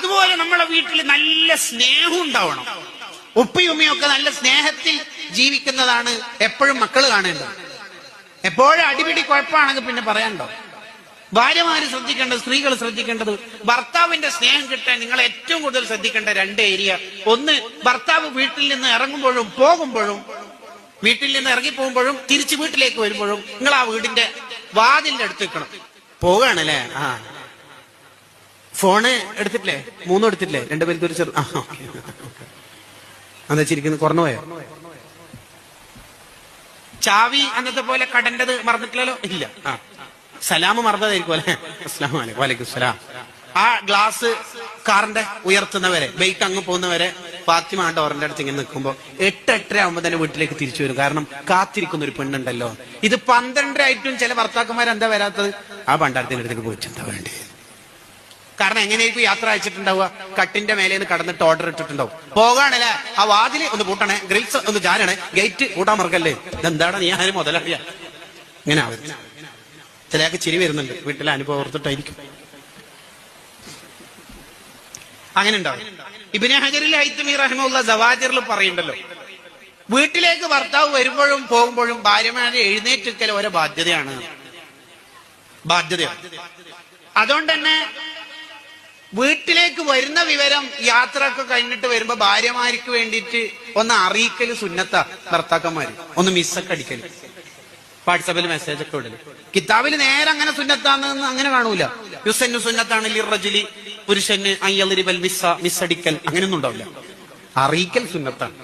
അതുപോലെ നമ്മളെ വീട്ടിൽ നല്ല സ്നേഹം ഉണ്ടാവണം. ഉപ്പിയുമ്മയൊക്കെ നല്ല സ്നേഹത്തിൽ ജീവിക്കുന്നതാണ് എപ്പോഴും മക്കൾ കാണേണ്ടത്. എപ്പോഴും അടിപിടി കുഴപ്പമാണെങ്കിൽ പിന്നെ പറയണ്ടോ? ഭാര്യമാര് ശ്രദ്ധിക്കേണ്ടത് സ്ത്രീകൾ ശ്രദ്ധിക്കേണ്ടത് ഭർത്താവിന്റെ സ്നേഹം കിട്ടാൻ നിങ്ങൾ ഏറ്റവും കൂടുതൽ ശ്രദ്ധിക്കേണ്ട രണ്ട് ഏരിയ. ഒന്ന് ഭർത്താവ് വീട്ടിൽ നിന്ന് ഇറങ്ങുമ്പോഴും പോകുമ്പോഴും വീട്ടിൽ നിന്ന് ഇറങ്ങി പോകുമ്പോഴും തിരിച്ച് വീട്ടിലേക്ക് വരുമ്പോഴും നിങ്ങൾ ആ വീടിന്റെ വാതിലിന്റെ അടുത്ത് നിൽക്കണം. പോവുകയാണല്ലേ? ആ. ഫോണ് എടുത്തിട്ടില്ലേ? മൂന്നും എടുത്തിട്ടില്ലേ? രണ്ടുപേർക്ക് ഒരു ചെറു അന്ന് വെച്ചിരിക്കുന്നു കുറഞ്ഞു പോയോ? ചാവി അന്നത്തെ പോലെ കടന്റത് മറന്നിട്ടില്ലല്ലോ? ഇല്ല. ആ. സലാം മറന്നതായിരിക്കും അല്ലെ? അസ്ലാം വലൈക്കും വലൈക്കും സലാം. ആ ഗ്ലാസ് കാറിന്റെ ഉയർത്തുന്നവരെ ബൈക്ക് അങ്ങ് പോകുന്നവരെ ഫാത്തിമ ഡോറിന്റെ അടുത്ത് ഇങ്ങനെ നിൽക്കുമ്പോ എട്ട് എട്ടര ആകുമ്പോ തന്നെ വീട്ടിലേക്ക് തിരിച്ചു വരും. കാരണം കാത്തിരിക്കുന്ന ഒരു പെണ്ണുണ്ടല്ലോ. ഇത് പന്ത്രണ്ടര ആയിട്ടും ചില ഭർത്താക്കന്മാർ എന്താ വരാത്തത്? ആ പണ്ടാരത്തിന്റെ അടുത്തേക്ക് പോയിട്ട് എന്താ വേണ്ടി? കാരണം എങ്ങനെയായിരിക്കും യാത്ര അയച്ചിട്ടുണ്ടാവുക? കട്ടിന്റെ മേലെ നിന്ന് കടന്നിട്ട് ഓർഡർ ഇട്ടിട്ടുണ്ടാവും. പോകാണല്ലേ? ആ വാതിൽ ഒന്ന് പൂട്ടണേ ഗ്രിൽസ് ഒന്ന് ജാരണേ ഗേറ്റ് കൂട്ടാൻ മറക്കല്ലേ? ഇതെന്താണ് നീ ആരും മുതലറിയ ഇങ്ങനെ ആവും. ചിലയാൾക്ക് ചിരി വരുന്നുണ്ട്. വീട്ടിലെ അനുഭവം ഓർത്തിട്ടായിരിക്കും. അങ്ങനെ ഉണ്ടാവും. ഇബിനെ ഹജറിൽ ഹൈത്തമി റഹ്മുള്ള ജവാജറിൽ പറയുണ്ടല്ലോ വീട്ടിലേക്ക് ഭർത്താവ് വരുമ്പോഴും പോകുമ്പോഴും ഭാര്യമാരെ എഴുന്നേറ്റിരിക്കൽ ഓരോ ബാധ്യതയാണ്. ബാധ്യതയാണ്. അതുകൊണ്ട് തന്നെ വീട്ടിലേക്ക് വരുന്ന വിവരം യാത്ര ഒക്കെ കഴിഞ്ഞിട്ട് വരുമ്പോ ഭാര്യമാർക്ക് വേണ്ടിയിട്ട് ഒന്ന് അറിയിക്കൽ സുന്നത്ത ഭർത്താക്കന്മാര്. ഒന്ന് മിസ്സൊക്കെ അടിക്കൽ. വാട്സപ്പിൽ മെസ്സേജ് ഒക്കെ വിടൽ കിതാബിൽ നേരെ അങ്ങനെ സുന്നത്താന്ന് അങ്ങനെ കാണൂല. യുസന്നു സുന്നത്താണ് ലിറജുലി പുരുഷന് അയ്യലിരിബൽ മിസ്സ മിസ്സടിക്കൽ അങ്ങനെയൊന്നും ഉണ്ടാവില്ല. അറിയിക്കൽ സുന്നത്താണ്.